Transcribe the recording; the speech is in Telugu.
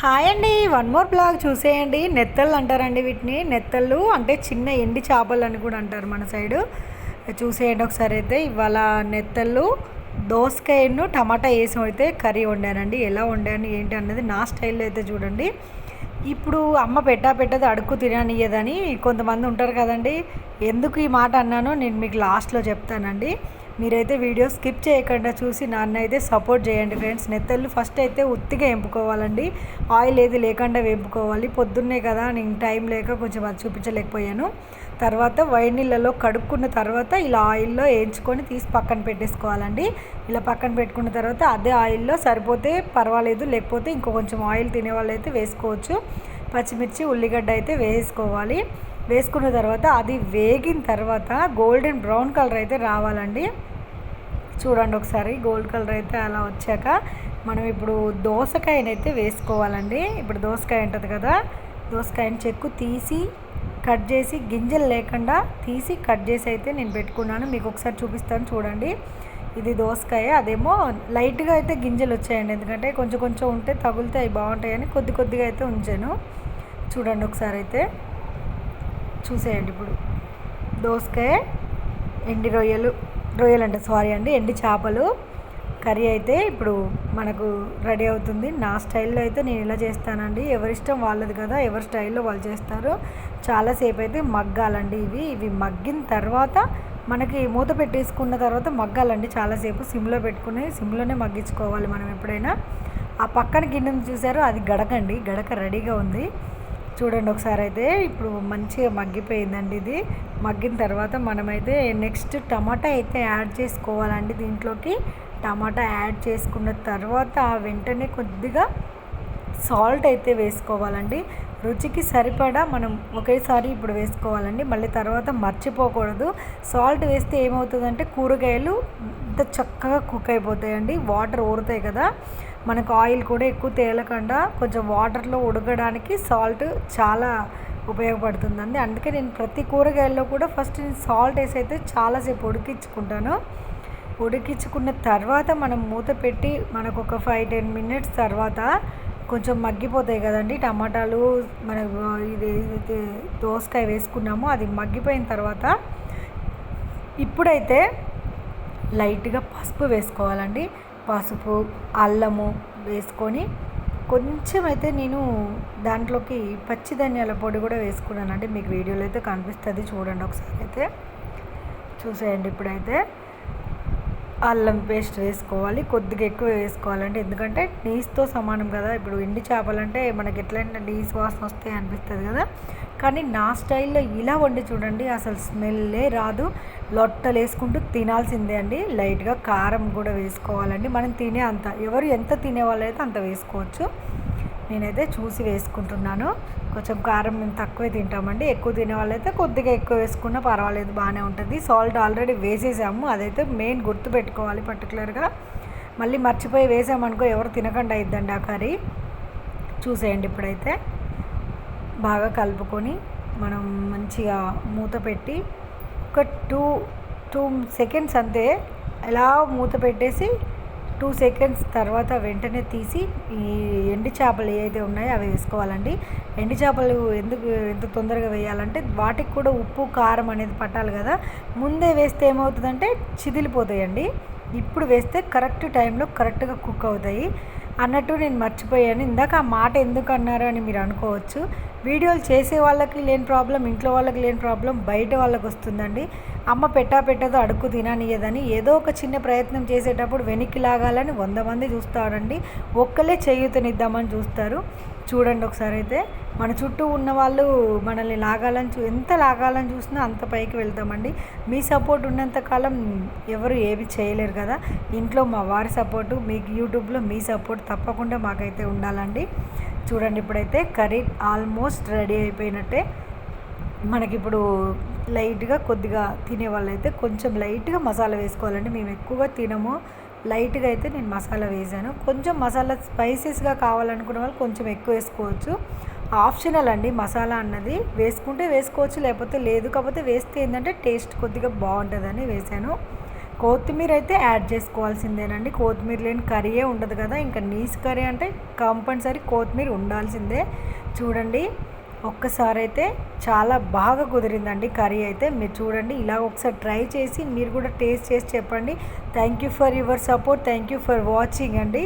హాయ్ అండి. వన్ మోర్ బ్లాగ్ చూసేయండి. నెత్తళ్ళు అంటారండి వీటిని. నెత్తళ్ళు అంటే చిన్న ఎండి చేపలు అని కూడా అంటారు మన సైడు. చూసేయండి ఒకసారి అయితే. ఇవాళ నెత్తళ్ళు దోసకాయను టమాటా వేసి అయితే కర్రీ వండానండి. ఎలా వండాను ఏంటి అన్నది నా స్టైల్లో అయితే చూడండి. ఇప్పుడు అమ్మ పెట్టా పెట్టదు అడుక్కు తిననియదని కొంతమంది ఉంటారు కదండి. ఎందుకు ఈ మాట అన్నానో నేను మీకు లాస్ట్లో చెప్తానండి. మీరైతే వీడియో స్కిప్ చేయకుండా చూసి నాన్న అయితే సపోర్ట్ చేయండి ఫ్రెండ్స్. నెత్తళ్ళు ఫస్ట్ అయితే ఉత్తిగా వేపుకోవాలండి ఆయిల్ ఏది లేకుండా వేపుకోవాలి. పొద్దున్నే కదా నేను టైం లేక కొంచెం అది చూపించలేకపోయాను. తర్వాత వైడ్ నీళ్ళలో కడుక్కున్న తర్వాత ఇలా ఆయిల్లో వేయించుకొని తీసి పక్కన పెట్టేసుకోవాలండి. ఇలా పక్కన పెట్టుకున్న తర్వాత అదే ఆయిల్లో సరిపోతే పర్వాలేదు లేకపోతే ఇంకో కొంచెం ఆయిల్ తినే వాళ్ళైతే వేసుకోవచ్చు. పచ్చిమిర్చి ఉల్లిగడ్డ అయితే వేసుకోవాలి. వేసుకున్న తర్వాత అది వేగిన తర్వాత గోల్డెన్ బ్రౌన్ కలర్ అయితే రావాలండి. చూడండి ఒకసారి గోల్డ్ కలర్ అయితే అలా వచ్చాక. మనం ఇప్పుడు దోసకాయనైతే వేసుకోవాలండి. ఇప్పుడు దోసకాయ ఉంటుంది కదా దోసకాయని చెక్కు తీసి కట్ చేసి గింజలు లేకుండా తీసి కట్ చేసి అయితే నేను పెట్టుకున్నాను. మీకు ఒకసారి చూపిస్తాను చూడండి. ఇది దోసకాయ. అదేమో లైట్గా అయితే గింజలు వచ్చాయండి. ఎందుకంటే కొంచెం కొంచెం ఉంటే తగులుతే అవి బాగుంటాయని కొద్ది కొద్దిగా అయితే ఉంచాను. చూడండి ఒకసారి అయితే. చూసేయండి ఇప్పుడు. దోసకాయ ఎండి రొయ్యలు. రొయ్యలు అంటే సారీ అండి ఎండి చేపలు. కర్రీ అయితే ఇప్పుడు మనకు రెడీ అవుతుంది. నా స్టైల్లో అయితే నేను ఇలా చేస్తానండి. ఎవరిష్టం వాళ్ళది కదా ఎవరి స్టైల్లో వాళ్ళు చేస్తారు. చాలాసేపు అయితే మగ్గాలండి ఇవి. ఇవి మగ్గిన తర్వాత మనకి మూత పెట్టేసుకున్న తర్వాత మగ్గాలండి. చాలాసేపు సిమ్లో పెట్టుకుని సిమ్లోనే మగ్గించుకోవాలి మనం ఎప్పుడైనా. ఆ పక్కన గిన్నెను చూసారో అది గడకండి. గడక రెడీగా ఉంది. చూడండి ఒకసారి అయితే ఇప్పుడు మంచిగా మగ్గిపోయిందండి ఇది. మగ్గిన తర్వాత మనమైతే నెక్స్ట్ టమాటా అయితే యాడ్ చేసుకోవాలండి దీంట్లోకి. టమాటా యాడ్ చేసుకున్న తర్వాత వెంటనే కొద్దిగా సాల్ట్ అయితే వేసుకోవాలండి. రుచికి సరిపడా మనం ఒకేసారి ఇప్పుడు వేసుకోవాలండి. మళ్ళీ తర్వాత మర్చిపోకూడదు. సాల్ట్ వేస్తే ఏమవుతుందంటే కూరగాయలు ఇంత చక్కగా కుక్ అయిపోతాయండి. వాటర్ ఊరుతాయి కదా. మనకు ఆయిల్ కూడా ఎక్కువ తేలకుండా కొంచెం వాటర్లో ఉడకడానికి సాల్ట్ చాలా ఉపయోగపడుతుందండి. అందుకే నేను ప్రతి కూరగాయల్లో కూడా ఫస్ట్ నేను సాల్ట్ వేసి అయితే చాలాసేపు ఉడికించుకుంటాను. ఉడికించుకున్న తర్వాత మనం మూత పెట్టి మనకు ఒక ఫైవ్ టెన్ మినిట్స్ తర్వాత కొంచెం మగ్గిపోతాయి కదండి. టమాటాలు మన ఇది దోసకాయ వేసుకున్నామో అది మగ్గిపోయిన తర్వాత ఇప్పుడైతే లైట్గా పసుపు వేసుకోవాలండి. పసుపు అల్లము వేసుకొని కొంచెం అయితే నేను దాంట్లోకి పచ్చి ధనియాల పొడి కూడా వేసుకున్నాను. అంటే మీకు వీడియోలో అయితే కనిపిస్తుంది చూడండి ఒకసారి అయితే. చూసేయండి ఇప్పుడైతే. అల్లం పేస్ట్ వేసుకోవాలి కొద్దిగా ఎక్కువ వేసుకోవాలంటే ఎందుకంటే నీసుతో సమానం కదా. ఇప్పుడు ఎండి చేపలంటే మనకి ఎట్లయినా నీస్ వాసన వస్తాయి అనిపిస్తుంది కదా. కానీ నా స్టైల్లో ఇలా వండి చూడండి అసలు స్మెల్లే రాదు. లొట్టలు వేసుకుంటూ తినాల్సిందే అండి. లైట్గా కారం కూడా వేసుకోవాలండి. మనం తినే అంత ఎవరు ఎంత తినే వాళ్ళైతే అంత వేసుకోవచ్చు. నేనైతే చూసి వేసుకుంటున్నాను. కొంచెం కారం మేము తక్కువే తింటామండి. ఎక్కువ తినే వాళ్ళైతే కొద్దిగా ఎక్కువ వేసుకున్నా పర్వాలేదు బాగానే ఉంటుంది. సాల్ట్ ఆల్రెడీ వేసేసాము. అదైతే మెయిన్ గుర్తు పెట్టుకోవాలి పర్టికులర్గా మళ్ళీ మర్చిపోయి వేసామనుకో ఎవరు తినకుండా అయిద్దండి ఆ కర్రీ. చూసేయండి ఇప్పుడైతే. బాగా కలుపుకొని మనం మంచిగా మూత పెట్టి ఒక టూ టూ సెకండ్స్ అంతే ఎలా మూత పెట్టేసి టూ సెకండ్స్ తర్వాత వెంటనే తీసి ఈ ఎండి చేపలు ఏవైతే ఉన్నాయో అవి వేసుకోవాలండి. ఎండి చేపలు ఎందుకు ఎంత తొందరగా వేయాలంటే వాటికి కూడా ఉప్పు కారం అనేది పట్టాలి కదా. ముందే వేస్తే ఏమవుతుందంటే చిదిలిపోతాయండి. ఇప్పుడు వేస్తే కరెక్ట్ టైంలో కరెక్ట్గా కుక్ అవుతాయి. అన్నట్టు నేను మర్చిపోయాను. ఇందాక ఆ మాట ఎందుకు అన్నారు అని మీరు అనుకోవచ్చు. వీడియోలు చేసే వాళ్ళకి లేని ప్రాబ్లం ఇంట్లో వాళ్ళకి లేని ప్రాబ్లం బయట వాళ్ళకి వస్తుందండి. అమ్మ పెట్టా పెట్టదో అడుక్కు తిననియదని ఏదో ఒక చిన్న ప్రయత్నం చేసేటప్పుడు వెనక్కి లాగాలని వంద మంది చూస్తారండి. ఒక్కలే చేయూతనిద్దామని చూస్తారు. చూడండి ఒకసారి అయితే మన చుట్టూ ఉన్న వాళ్ళు మనల్ని లాగాలని చూ ఎంత లాగాలని చూసినా అంత పైకి వెళ్తామండి. మీ సపోర్ట్ ఉన్నంతకాలం ఎవరు ఏమి చేయలేరు కదా. ఇంట్లో మా వారి సపోర్టు మీకు యూట్యూబ్లో మీ సపోర్ట్ తప్పకుండా మాకైతే ఉండాలండి. చూడండి ఇప్పుడైతే కర్రీ ఆల్మోస్ట్ రెడీ అయిపోయినట్టే. మనకిప్పుడు లైట్గా కొద్దిగా తినే వాళ్ళైతే కొంచెం లైట్గా మసాలా వేసుకోవాలండి. మేము ఎక్కువగా తినము. లైట్గా అయితే నేను మసాలా వేసాను. కొంచెం మసాలా స్పైసెస్గా కావాలనుకునే వాళ్ళు కొంచెం ఎక్కువ వేసుకోవచ్చు. ఆప్షనల్ అండి మసాలా అన్నది. వేసుకుంటే వేసుకోవచ్చు లేకపోతే లేదు. కాకపోతే వేస్తే ఏంటంటే టేస్ట్ కొద్దిగా బాగుంటుందని వేసాను. కొత్తిమీర అయితే యాడ్ చేసుకోవాల్సిందేనండి. కొత్తిమీర లేని కర్రీయే ఉండదు కదా. ఇంకా నీస్ కర్రీ అంటే కంపల్సరీ కొత్తిమీర ఉండాల్సిందే. చూడండి ఒక్కసారి అయితే చాలా బాగా కుదిరిందండి కర్రీ అయితే. మీరు చూడండి ఇలా ఒకసారి ట్రై చేసి మీరు కూడా టేస్ట్ చేసి చెప్పండి. Thank you for your support thank you for watching అండి.